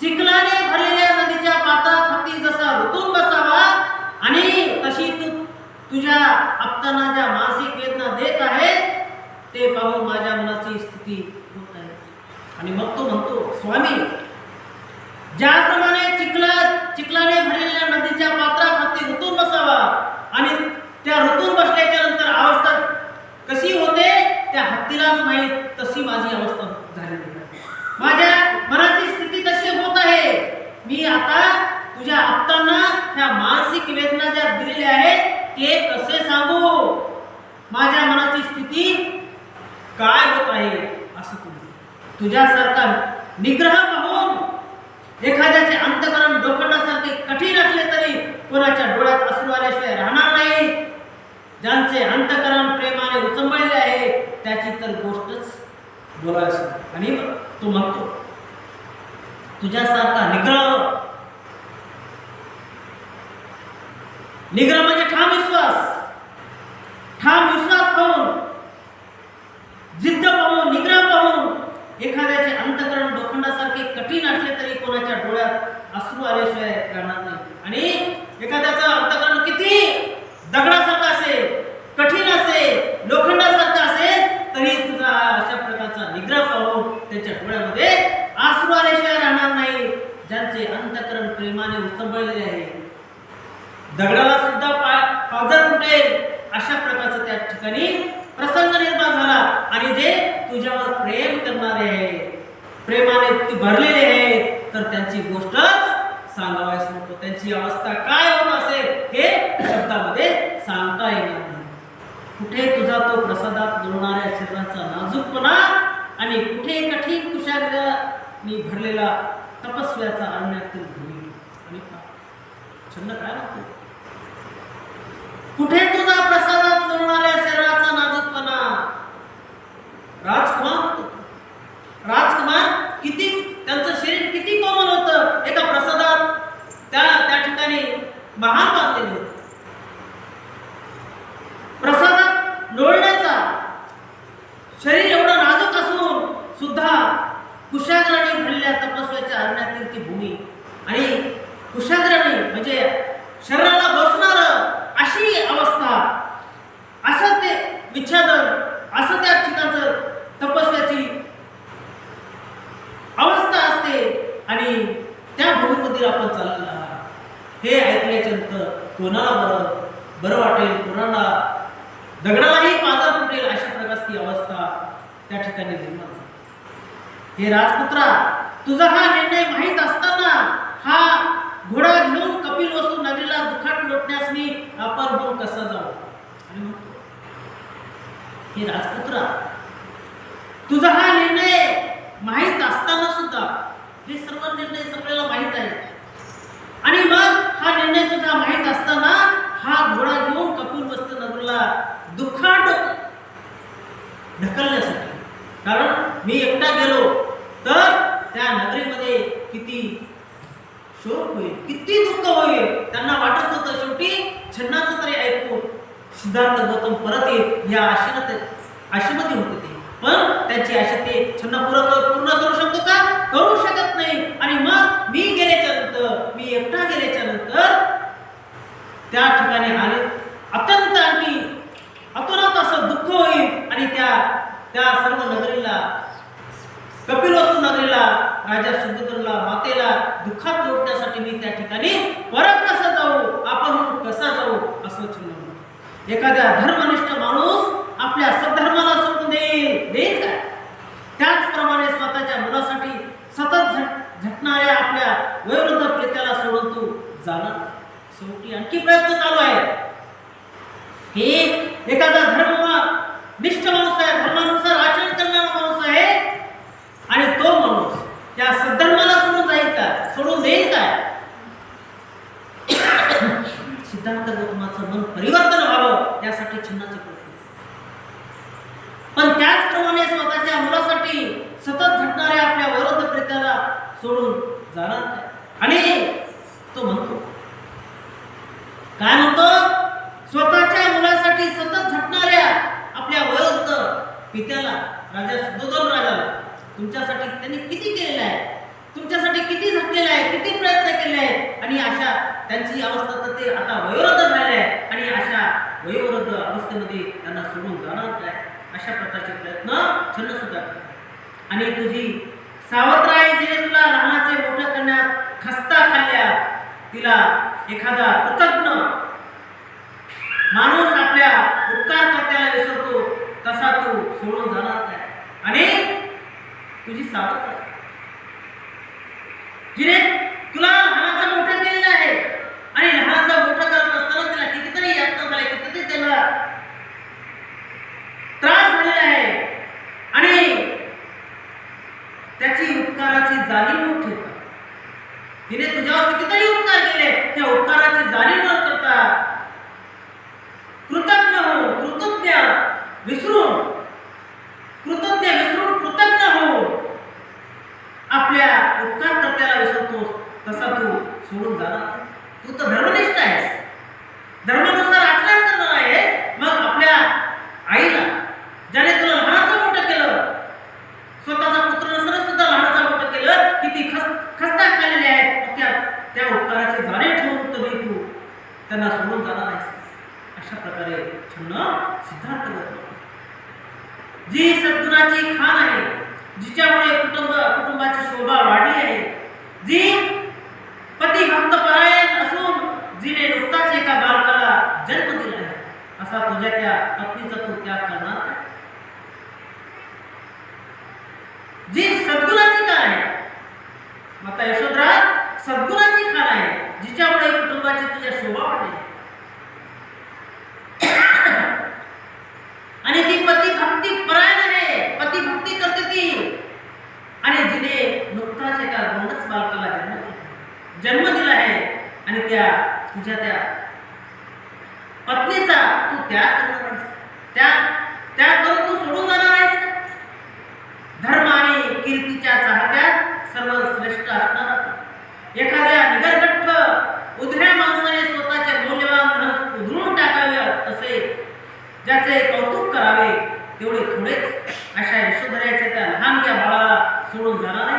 चिखलाने भरलेल्या नदीच्या पातात हत्ती जसा ऋतून बसावा आणि तशी तू तुझ्या आपताना ज्या मानसिक वेदना देत आहे ते पाहून माझ्या मनाची स्थिती होत आहे. आणि मग तो म्हणतो स्वामी ज्याप्रमाणे चिखला चिखलाने भरलेल्या नदीच्या पात्रात हत्ती ऋतून बसावा आणि त्या ऋतून बसल्याच्या नंतर अवस्था कशी होते त्या हत्तीलाच माहीत तशी माझी अवस्था झालेली आहे माझ्या मनाची स्थिती तशी होत आहे मी आता तुझ्या आप्तांना ह्या मानसिक वेदना ज्या दिलेल्या आहेत ते कसे सांगू? माझ्या मनाची स्थिती काय होत आहे असं तू तुझ्यासारखा निग्रह पाहून एखाद्याचे अंतकरण डोकण्यासारखे कठीण असले तरी कोणाच्या डोळ्यात अश्रू आल्याशिवाय राहणार नाही. ज्यांचे अंतकरण प्रेमाने उचंबळले आहे त्याची तर गोष्टच बोलायची आणि तो म्हणतो तुझ्यासारखा निग्रह निग्रह म्हणजे ठाम विश्वास ठाम विश्वास पाहून जिद्द पाहून निग्रह पाहून एखाद्याचे अंतकरण लोखंडासारखे कठीण असले तरी कोणाच्या डोळ्यात अश्रू आल्याशिवाय राहणार नाही आणि एखाद्याचं अंतकरण किती दगडासारखं असेल कठीण असेल लोखंडासारखं असेल तरी तुझा अशा प्रकारचा निग्रह पाहून त्याच्या डोळ्यामध्ये आसरू आल्याशिवाय राहणार नाही ज्यांचे अंतकरण प्रेमाने उचंबळलेले आहे दगडाला सुद्धा पा- पाझर फुटेल अशा प्रकारचा त्या ठिकाणी प्रसंग निर्माण झाला. आणि जे तुझ्यावर प्रेम करणारे आहे प्रेमाने भरलेले आहे तर त्यांची गोष्टच सांगावयास नको. त्यांची अवस्था काय होत असेल हे शब्दामध्ये सांगता येणार नाही. कुठे तुझा तो प्रसादात जुळणाऱ्या शरीराचा नाजूकपणा आणि कुठे कठीण कुशाग्राने भरलेला तपस्व्याचा अन्यातील भूमी. आणि छंद काय लागतो कुठे तुझा प्रसादात लोणाऱ्या शरीराचा नाजूकपणा? राजकुमार राजकुमार किती त्यांचं शरीर किती कोमल होतं? एका प्रसादात त्या त्या ठिकाणी महान बांधलेले होते. प्रसादात लोळण्याचा शरीर एवढं नाजूक असून सुद्धा कुशाग्राने भरलेल्या तपस्व्याच्या अरण्यातील ती भूमी. आणि कुशाग्राने म्हणजे शरीराला बसणार अशी अवस्था असं ते विच्छादन असं त्या ठिकाणचं तपस्याची अवस्था असते आणि त्या भूमीमध्ये आपण चाललेला आहात. हे ऐकल्याच्यानंतर कोणाला बरं? बरं वाटेल कोणाला? दगडालाही पाजा फुटेल अशा प्रकारची अवस्था त्या ठिकाणी निर्माण झाली. हे राजपुत्रा तुझा हा निर्णय माहीत असताना हा घोडा घेऊन कपिल वस्तू नगरीला दुखाट लोटण्यास मी आपण होऊन कसा जाऊ? आणि हे राजपुत्रा तुझा हा निर्णय माहीत असताना सुद्धा हे सर्व निर्णय सगळ्याला माहीत आहे आणि मग हा निर्णय तुझा माहीत असताना हा घोडा घेऊन कपूर मस्त नगरला दुखाट ढकलण्यासाठी. कारण मी एकटा गेलो तर त्या नगरीमध्ये किती शोक होईल किती दुःख होईल. त्यांना वाटत होतं शेवटी छन्नाचं तरी ऐकून सिद्धार्थ गौतम परत येईल या आशेनं ते होते ते. पण त्यांची आशा ते छन्न पूर्ण पूर्ण करू शकतो का? करू शकत नाही. आणि मग मी गेल्याच्यानंतर मी एकटा गेल्याच्यानंतर त्या ठिकाणी आले. अत्यंत आणखी अतोनात असं दुःख होईल. आणि त्या त्या सर्व नगरीला कपिलवस्तू नगरीला राजा सुभद्रला मातेला दुःखात लोटण्यासाठी मी त्या ठिकाणी परत कसा जाऊ आपण कसा जाऊ असं चिन्ह एखाद्या धर्म पित्याला राजा सुदोधन राजाला. तुमच्यासाठी त्यांनी किती केलेलं आहे? तुमच्यासाठी किती झटलेलं आहे? किती प्रयत्न केले आहेत? आणि अशा त्यांची अवस्था तर ते आता वयोवृद्ध झाले आहे आणि अशा वयोवृद्ध अवस्थेमध्ये त्यांना सोडून जाणार नाही अशा प्रकारचे प्रयत्न छंद सुद्धा आणि तुझी सावत्राई जिने तुला लहानाचे मोठ्या करण्यात खस्ता खाल्ल्या तिला एखादा कृतज्ञ माणूस आपल्या उपकारकर्त्याला विसरतो. तसा तो सोडून जाणार नाही. आणि तुझी सावध आहे जिने तुला लहानाचा मोठा केलेला आहे आणि लहानाचा मोठा करत असताना तिला कितीतरी यातना झाले कितीतरी त्याला पांच त्या तुझ्या त्या पत्नीचा तू त्याग करणार त्या त्याग करून तू सोडून जाणार आहेस धर्म आणि कीर्तीच्या चाहत्यात सर्वश्रेष्ठ असणार एखाद्या निगरगट्ट उधऱ्या माणसाने स्वतःचे मौल्यवान रस उधळून टाकावे असे ज्याचे कौतुक करावे तेवढे थोडेच अशा यशोधऱ्याच्या त्या लहानग्या बाळाला सोडून जाणार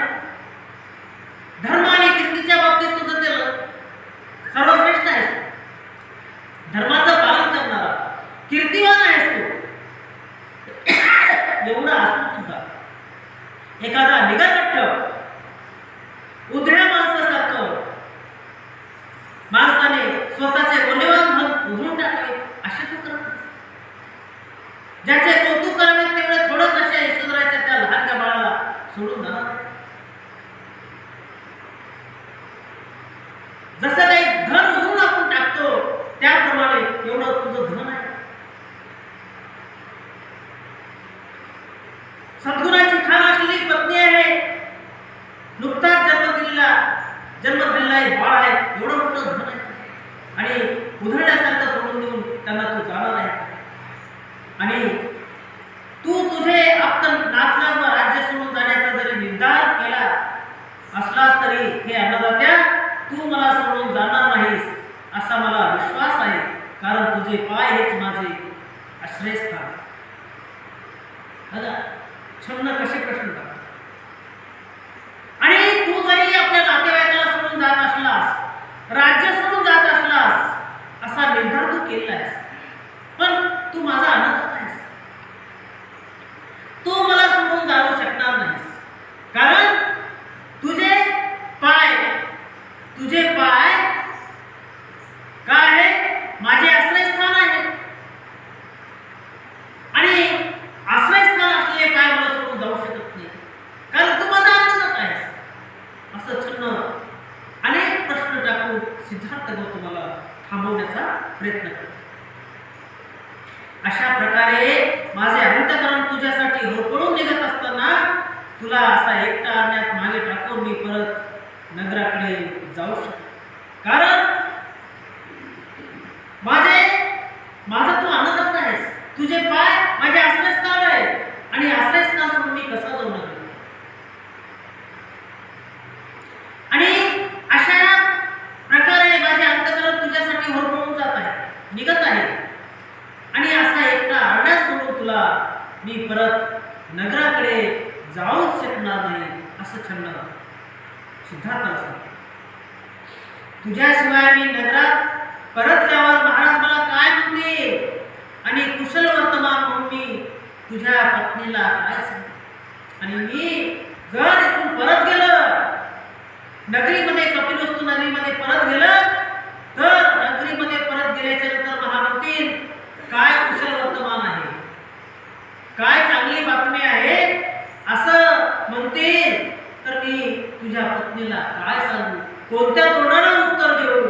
सांगू. कोणत्या तोंडाला उत्तर देऊ?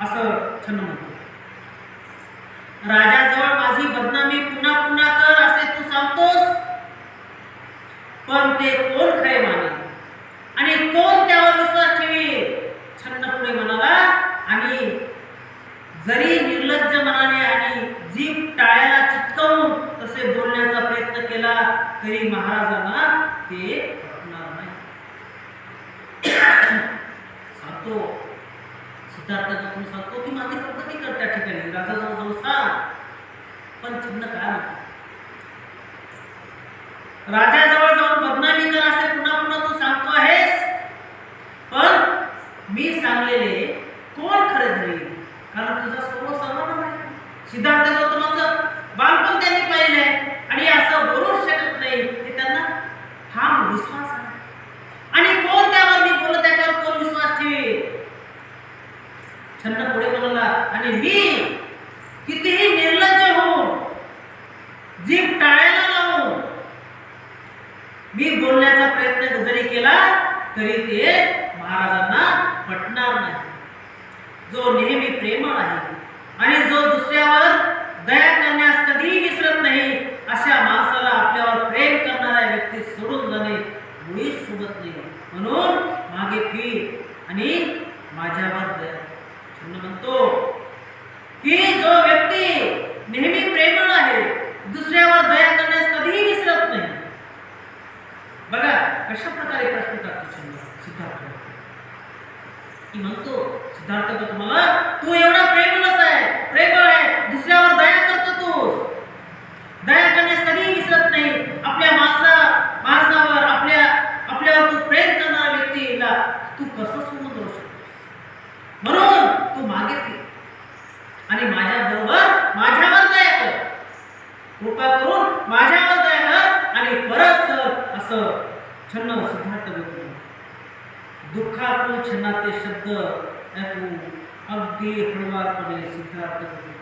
असं छन्न म्हणतो. राजाजवळ माझी बदनामी पुन्हा पुन्हा कर असे तू सांगतोस. पण ते कोण खरे माने? आणि कोण त्यावर विश्वास ठेवी छन्न पुढे म्हणाला आणि जरी निर्लज्ज मनाने आणि जीभ टाळ्याला चिटकवून तसे बोलण्याचा प्रयत्न केला तरी महाराजांना ते पटणार नाही. तो सिद्धार्थ गौतम सांगतो? की माझी प्रगती कर त्या ठिकाणी? राजाजवळ जाऊन सांग. पण छन्न काय म्हणतो? राजाजवळ जाऊन बदनामी कर असे पुन्हा पुन्हा तू सांगतो आहेस? पण मी सांगलेले कोण खरे धरेल कारण तुझा सर्व सर्वांना माहिती आहे. सिद्धार्थ गौतमाचं बालपण त्यांनी पाहिलं आहे आणि असं बोलूच शकत नाही हे त्यांना ठाम विश्वास आहे आणि कोण त्यावर मी बोलत त्याच्यावर कोण विश्वास ठेवेल खंड पुढे म्हणाला आणि मी कितीही निर्लज्ज होऊन जीभ टाळायला लावून मी बोलण्याचा प्रयत्न जरी केला तरी ते महाराजांना पटणार नाही. जो नेहमी प्रेमळ आहे आणि जो दुसऱ्यावर दया करण्यास कधीही विसरत नाही अशा माणसाला आपल्यावर प्रेम करणाऱ्या व्यक्ती सोडून जाणे मुळीच शोभत नाही. म्हणून मागे फिर आणि माझ्यावर दया म्हणतो की जो व्यक्ती नेहमी प्रेमळ आहे दुसऱ्यावर दया करण्यास कधीही विसरत नाही. बघा कशा प्रकारे प्रश्न करतो. सिद्धार्थ की म्हणतो सिद्धार्थ तुम्हाला तू एवढा प्रेमळच आहे प्रेमळ आहे दुसऱ्यावर दया करतो तू दया करण्यास कधीही विसरत नाही आपल्या माणसा माणसावर आपल्या आपल्यावर तू प्रेम करणाऱ्या व्यक्तीला तू कसं सोडून जाऊ शकतो म्हणून तू मागे फिर आणि माझ्या बरोबर माझ्यावर दया कर कृपा करून माझ्यावर दया कर आणि परत चल असं छन्न सिद्धार्थ बोलतो दुःखातून छन्नाचे शब्द ऐकून अगदी हळवारपणे सिद्धार्थ बोलतो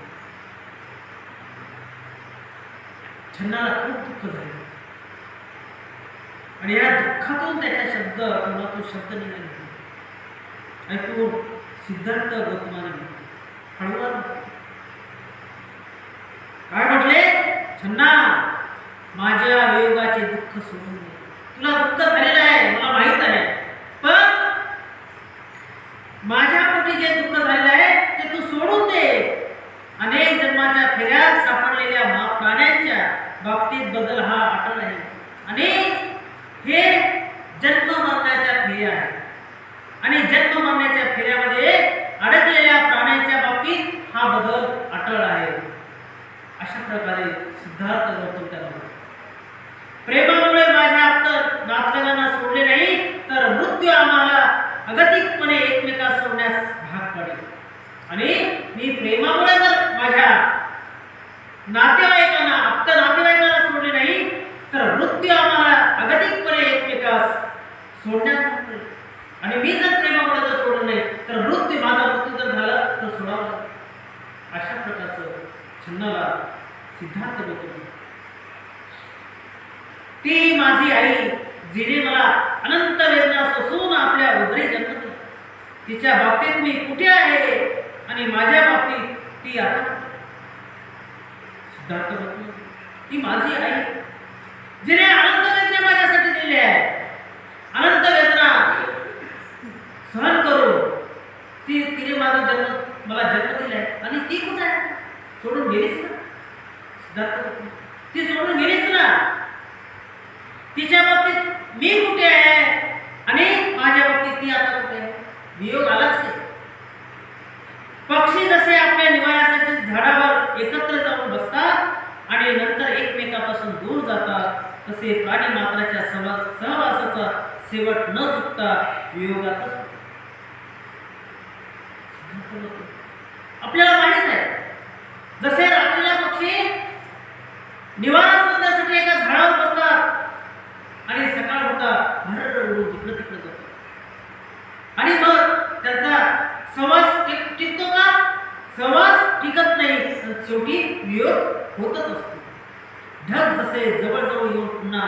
छन्नाला खूप दुःख झाले. आणि या दुःखातून त्याचा शब्द किंवा तो शब्द निघाले. ऐकून सिद्धार्थ गौतमाने हळूवार काय म्हटले? छन्ना माझ्या वियोगाचे दुःख सोडून तुला दुःख झालेलं आहे मला माहीत आहे पण माझ्या पोटी जे दुःख झालेलं आहे ते तू सोडून दे अनेक जन्माच्या फेऱ्यात सापडलेल्या मा- प्राण्यांच्या बाबतीत बदल हा अटल आहे आणि हे जन्म मरण्याच्या फेऱ्या आहेत. आणि जन्म मरण्याच्या फेऱ्यामध्ये अडकलेल्या प्राण्यांच्या बाबतीत हा बदल अटळ आहे. अशा प्रकारे सिद्धार्थ गौतम त्याला प्रेमामुळे माझ्या आप्त नातलेल्यांना सोडले नाही तर मृत्यू आम्हाला अगतिकपणे एकमेकास सोडण्यास भाग पडेल. आणि मी प्रेमामुळे जर माझ्या नात्या आप्त नातेवाईकांना सोडले नाही तर मृत्यू आम्हाला अगतिकपणे एकमेकास सोडण्यास भाग पडेल आणि मी जर प्रेमामुळे जर सोडलं नाही तर मृत्यू माझा मृत्यू जर झाला तर सोडावं लागेल. अशा प्रकारचं छन्नाला सिद्धांत बोलतो ती माझी आई जिने मला अनंत वेदना सोसून आपल्या उदरी जन्म तिच्या बाबतीत मी कुठे आहे आणि माझ्या बाबतीत ती आता कुठे? सिद्धार्थ ती माझी आई जिने अनंत वेदना माझ्यासाठी दिली आहे. अनंत वेदना सहन करून ती तिने माझा जन्म मला जन्म दिलाय. आणि ती कुठे आहे? सोडून गेलीच ना. ती सोडून गेलीच ना. तिच्या बाबतीत मी कुठे आहे? आणि माझ्या बाबतीत ती आता कुठे आहे? वियोग आलाच नाही. पक्षी जसे आपल्या निवाऱ्यासाठी झाडावर एकत्र जाऊन बसतात आणि नंतर एकमेकापासून दूर जातात तसे प्राणी मात्राच्या सहवा सहवासाचा शेवट न चुकता वियोगातच आपल्याला माहीत आहे जसे रात्रीला पक्षी निवारा शोधण्यासाठी एका झाडावर बसतात. आणि सकाळ होता भरड उडून तिकडं जातात आणि मग त्यांचा समाज टिक- टिकतो का? समाज टिकत नाही. आणि शेवटी वियोग होतच असतो. ढग जसे जवळजवळ येऊन पुन्हा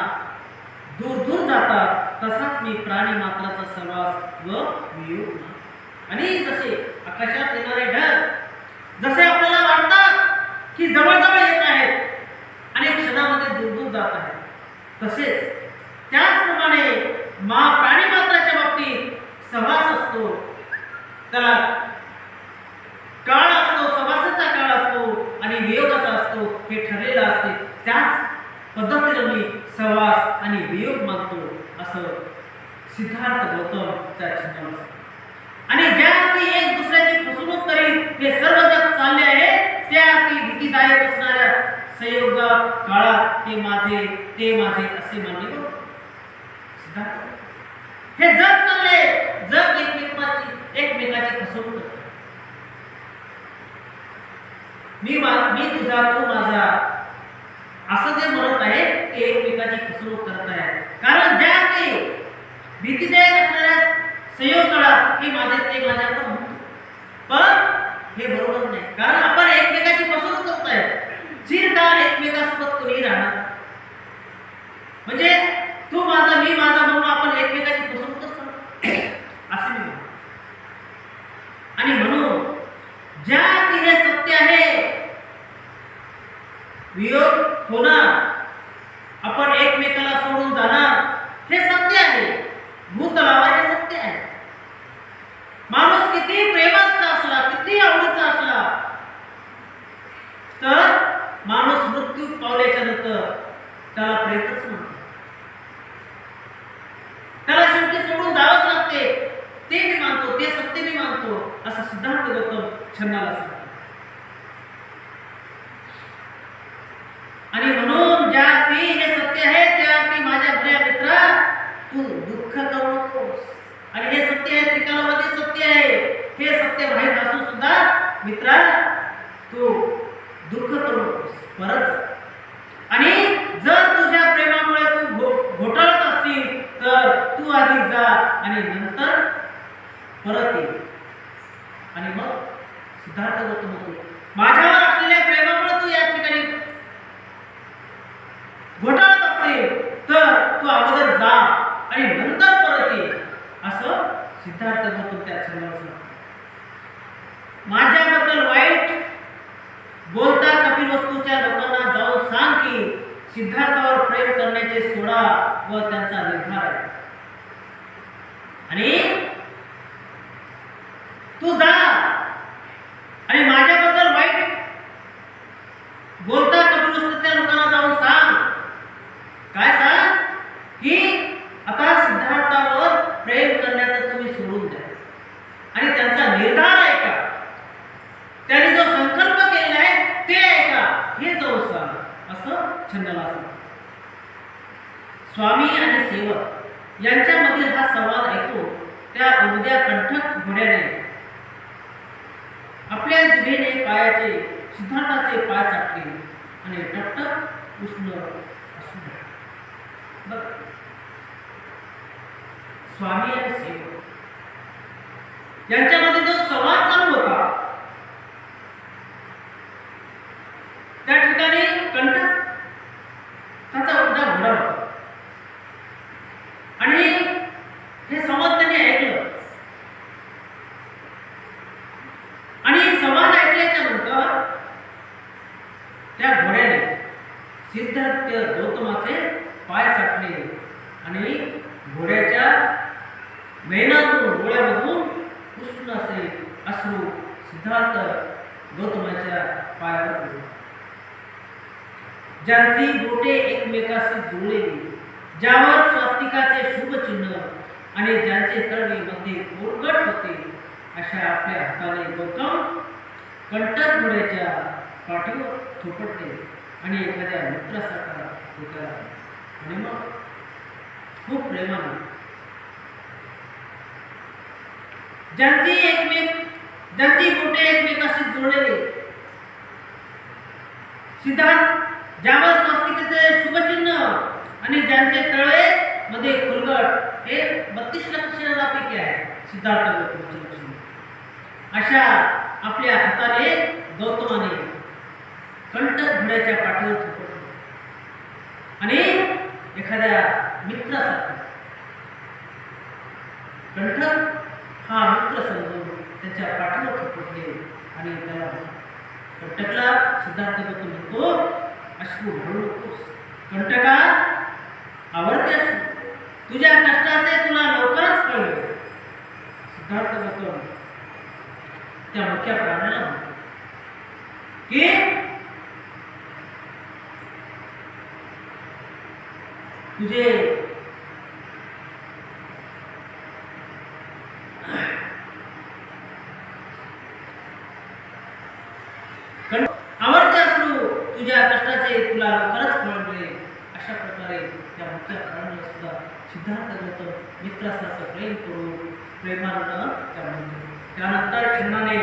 दूर दूर जातात तसाच मी प्राणी मात्राचा सहवास व वियोग आणि जसे आकाशात येणारे ढग जसे आपल्याला वाटतात की जवळजवळ येत आहेत आणि क्षणामध्ये दूर दूर जात आहे. तसेच त्याचप्रमाणे मा प्राणी मात्राच्या बाबतीत सहवास असतो. त्याला काळ असतो सहवासाचा काळ असतो आणि वियोगाचा असतो हे ठरलेलं असते. त्याच पद्धतीनं मी सहवास आणि वियोग मानतो असं सिद्धार्थ गौतम त्या छंदावर आणि ज्या अर्थी एक दुसऱ्याची फसवणूक करीत हे सर्व जग चालले आहे त्या अर्थी भीतीदायक असणाऱ्या संयोग काळात हे माझे ते माझे असे मानले हे जग चालले जग एकमेकाची एकमेकाची फसवणूक मी मा- मी तुझा तू माझा असं जे म्हणत आहे ते एकमेकाची फसवणूक करत आहे. कारण ज्या ते भीतीदायक असणाऱ्या संयोग काळात हे माझे ते माझे आपण म्हणतो पण हे बरोबर नाही. कारण आपण एकमेकाची फसवणूक करतोय. चिरकाल एकमेकासोबत कोणी राहणार म्हणजे तू माझा मी माझा म्हणून आपण एकमेकाची फसवणूकच करतो असं मी आणि म्हणून ज्या की हे सत्य आहे वियोग होणार. आपण एकमेकाला सोडून जाणार. हे सत्य आहे. भूतलावर हे सत्य आहे माणूस किती प्रेमाचा असला किती आवडीचा असला तर माणूस मृत्यू पावल्याच्या नंतर त्याला प्रेतच म्हणतो त्याला शेवटी सोडून जावंच लागते ते मी मानतो ते सत्य मी मानतो असं सिद्धांत गौतम छंदाला सांगतो आणि म्हणून ज्या ती हे सत्य आहे त्या ती माझ्या भल्या मित्रा तू दुःख करू नकोस आणि हे सत्य आहे त्रिकालामध्ये सत्य आहे हे सत्य माहीत असून सुद्धा मित्रा तू दुःख करू नकोस परत जा. आणि जर तुझ्या प्रेमामुळे तू घो- घोटाळत असतील तर तू आधी जा आणि नंतर परत ये आणि मग सिद्धार्थ गौतम होते माझ्यावर असलेल्या प्रेमामुळे तू या ठिकाणी घोटाळत असेल तर तू अगोदर जा आणि नंतर परत ये असं सिद्धार्थ गौतम त्या छंदावर माझ्याबद्दल वाईट बोलता कपिल वस्तूच्या लोकांना जाऊन सांग की सिद्धार्थावर प्रेम करण्याचे सोडा व त्यांचा निर्धार आहे आणि तू जा आणि माझ्याबद्दल वाईट बोलता कपिल वस्तूच्या लोकांना जाऊन सांग काय सांग की आता सिद्धार्थावर प्रेम करण्याचं तुम्ही सोडून द्या आणि त्यांचा निर्धार आहे का त्यांनी जो संकल्प केलेला आहे ते आहे का हे जाऊन सांग असं स्वामी आणि सेवक यांच्यामधील हा संवाद ऐकून त्या उद्या कंठक घोड्याने आपल्या जिभेने पायाचे सिद्धार्थाचे पाय चाटले आणि टपटप उष्ण असू स्वामी आणि सेवक. यांच्यामध्ये जो संवाद चालू होता त्या ठिकाणी कंठक त्याचा उद्या घोडा आणि हे संवाद त्यांनी ऐकलं. आणि संवाद ऐकल्याच्या नंतर त्या घोड्याने सिद्धार्थ गौतमाचे पाय साठले आणि घोड्याच्या मेहनातून डोळ्यामधून उष्ण असे अश्रू सिद्धार्थ गौतमाच्या पायावर ज्यांची बोटे एकमेकाशी जुळलेली ज्यावर स्वास्तिकाचे शुभ चिन्ह आणि ज्यांचे तळवे मध्ये कोरगट होते अशा आपल्या हाताने गौतम कंटक घोड्याच्या पाठीवर थोपटले आणि एखाद्या मित्रासारखा होता आणि मग? खूप प्रेमाने. ज्यांची एकमेक ज्यांची बोटे एकमेकाशी जोडलेली सिद्धांत ज्यावर संस्कृतीचे शुभचिन्ह आणि ज्यांचे तळे मध्ये खुलगड हे बत्तीस लक्षणापैकी आहे सिद्धार्थ गौतम अशा आपल्या हाताने गौतमाने कंठ घोड्याच्या पाठीवर आणि एखाद्या मित्रासारखा कंठ हा मित्र समजून त्याच्या पाठीवर थोपटले आणि त्याला कंटकला सिद्धार्थ गौतम म्हणतो अश्रू भरू नकोस कंटका आवडते अश्रू. तुझ्या कष्टाचे तुला लवकरच कळले. सिद्धार्थ गौतम त्या मुख्या प्राण्याला की? तुझे कंट तुझ्या कष्टाचे तुला लवकरच कळले अशा प्रकारे त्या मुख्य प्राण्याला सुद्धा सिद्धार्थ गौतम मित्रासारखं प्रेम करून प्रेमानं त्या म्हणतो त्यानंतर क्षणाने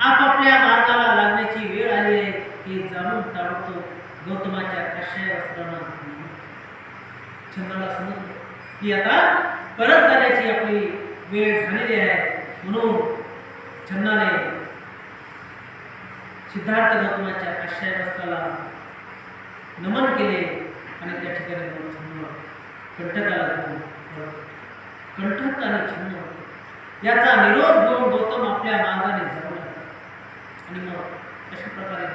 आपापल्या मार्गाला लागण्याची वेळ आली आहे हे जाणून ताबडतो गौतमाच्या कशाय वस्त्रानं छंदाला समजलं की आता परत जाण्याची आपली वेळ झालेली आहे. म्हणून छंदाने सिद्धार्थ गौतमाच्या काश्या नमन केले आणि त्या ठिकाणी जाऊन छंद कंटकाला घेऊन कंठक आणि छंद. याचा निरोध घेऊन गौतम आपल्या मार्गाने जाऊ लागला आणि मग अशा प्रकारे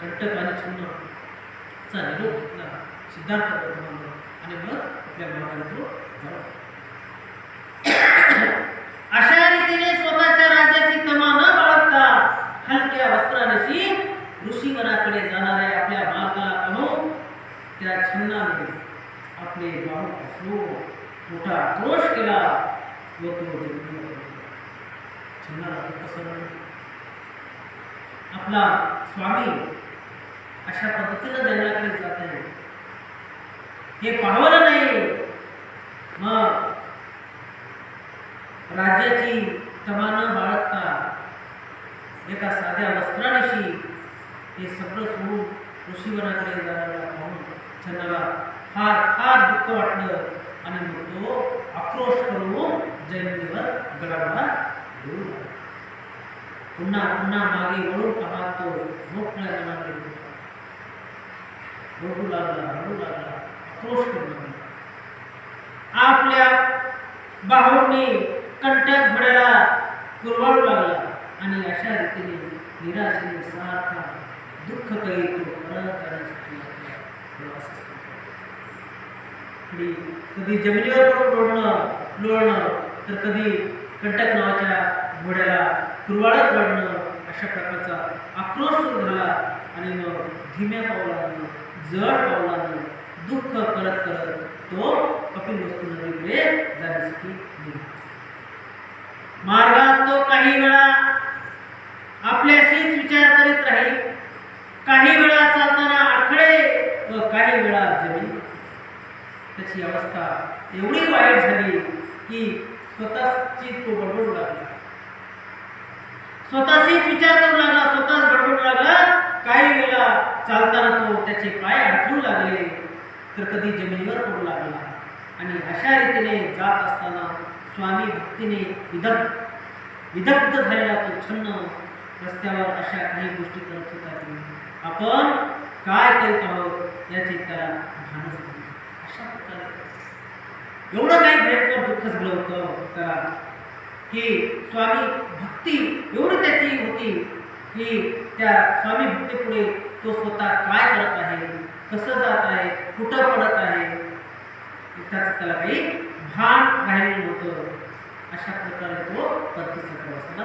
कंटक आणि छंद चा निरोध घेतला. सिद्धार्थ गौतमाने आणि मग आपल्या मार्गाने तो जाऊ हलक्या वस्त्रानेशी ऋषीवनाकडे जाणाऱ्या आपल्या पाहून त्या छन्नाने आपले बाहू पसरून मोठा आक्रोश केला व तो छन्नाला सहन झालं. आपला स्वामी अशा पद्धतीनं जंगलाकडे जात आहे. हे पाहवलं नाही. मग राज्याची तमा बाळगता एका साध्या वस्त्रानेशी हे सगळं सोडून ऋषीवनाकडे जाणारा पाहून छंदाला फार फार दुःख वाटलं आणि मग तो आक्रोश करून जयंतीवर गडाला घेऊन पुन्हा पुन्हा मागे वळून पाहत तो मोठ्या मनाकडे रडू लागला रडू लागला आक्रोश करू लागला. आपल्या बाहूंनी कंठ्यात घड्याला कुरवाळू लागला. आणि अशा रीतीने निराशेने सारखा दुःख करीत तो परत जाण्यासाठी प्रवास कधी जमिनीवर पडून लोळणं लोळणं तर कधी कंटक नावाच्या घोड्याला कुरवाळत वाढणं अशा प्रकारचा आक्रोश झाला आणि मग धीम्या पावलानं जड पावलानं दुःख करत करत तो कपिल वस्तू नदीकडे जाण्यासाठी निघाला. मार्गात तो काही वेळा आपल्याशीच विचार करीत राहील. काही वेळा चालताना आकडे व काही वेळा जमीन. त्याची अवस्था एवढी वाईट झाली की स्वतःची तो बडबडू लागला. स्वतःशीच विचार करू लागला स्वतःच बडबडू लागला. काही वेळा चालताना तो त्याचे पाय अडकू लागले तर कधी जमिनीवर पडू लागला. आणि अशा रीतीने जात असताना स्वामी भक्तीने विदग्ध विदग्ध झालेला तो छन्न रस्त्यावर अशा काही गोष्टी करत होता आपण काय करीत आहोत याची त्याला भानच नाही अशा प्रकारे. एवढं काही भयंकर दुःख झालं होतं. त्याला की स्वामी भक्ती एवढी त्याची होती की त्या स्वामी भक्तीपुढे तो स्वतः काय करत आहे कसं जात आहे कुठं पडत आहे त्याचं त्याला काही भान राहिलेलं नव्हतं अशा प्रकारे तो परतीचा प्रवासाला